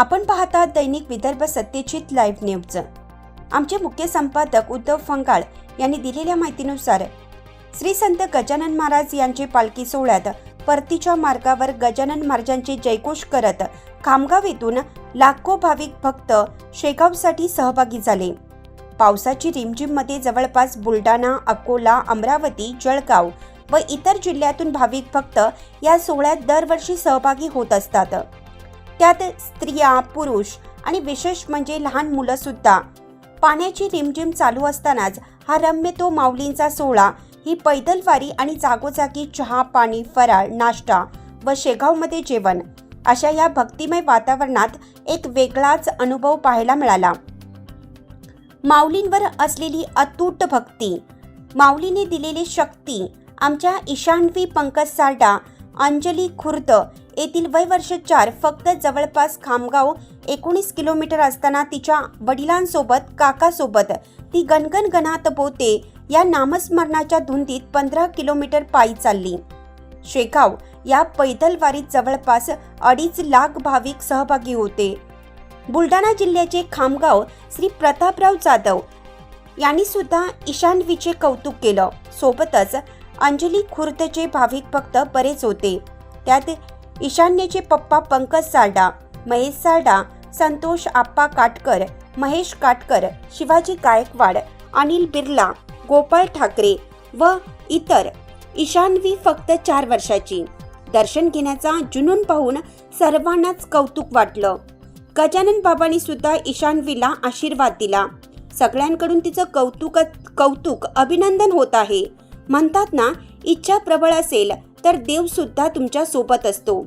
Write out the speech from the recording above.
आपण पाहता दैनिक Vidarbha Satyajit live news आमचे मुख्य संपादक उद्धव फंगाळ यांनी दिलेल्या माहितीनुसार श्री संत गजानन महाराज यांचे पालखी सोहळ्यात परतीच्या मार्गावर गजानन महाराजांचे जयघोष करत खामगाव येथून लाखो भाविक भक्त शेगावसाठी सहभागी झाले. पावसाची रिमझिममध्ये जवळपास बुलढाणा अकोला अमरावती जळगाव व इतर जिल्ह्यातून भाविक भक्त या सोहळ्यात दरवर्षी सहभागी होत असतात. त्यात स्त्रिया पुरुष आणि विशेष म्हणजे लहान मुलं सुद्धा. पाण्याची रिमझिम चालू असतानाच हा रम्य तो माऊलींचा सोहळा ही पैदल वारी आणि जागोजागी चहा पाणी फराळ नाश्ता व शेगावमध्ये जेवण अशा या भक्तिमय वातावरणात एक वेगळाच अनुभव पाहायला मिळाला. माऊलींवर असलेली अतूट भक्ती माऊलीने दिलेली शक्ती आमच्या ईशानवी पंकज सारडा अंजली खुर्द येथील वय वर्ष चार फक्त जवळपास खामगाव एकोणीस किलोमीटर असताना तिच्या वडिलांसोबत काकासोबत ती गणगण गणात बोते या नामस्मरणाच्या धुंदीत पंधरा किलोमीटर पायी चालली. शेगाव या पैदलवारीत जवळपास अडीच लाख भाविक सहभागी होते. बुलढाणा जिल्ह्याचे खामगाव श्री प्रतापराव जाधव यांनी सुद्धा ईशान्वीचे कौतुक केलं. सोबतच अंजली खुर्दचे भाविक भक्त बरेच होते. त्यात ईशान्येचे पप्पा पंकज सारडा महेश सारडा संतोष आप्पा काटकर महेश काटकर शिवाजी गायकवाड अनिल बिर्ला गोपाळ ठाकरे व इतर. ईशान्वी फक्त चार वर्षाची. दर्शन घेण्याचा जुनून पाहून सर्वांनाच कौतुक वाटलं. गजानन बाबांनी सुद्धा ईशान्वीला आशीर्वाद दिला. सगळ्यांकडून तिचं कौतुक कौतुक अभिनंदन होत आहे. म्हणतात ना इच्छा प्रबळ असेल तर देव सुद्धा तुमच्यासोबत असतो.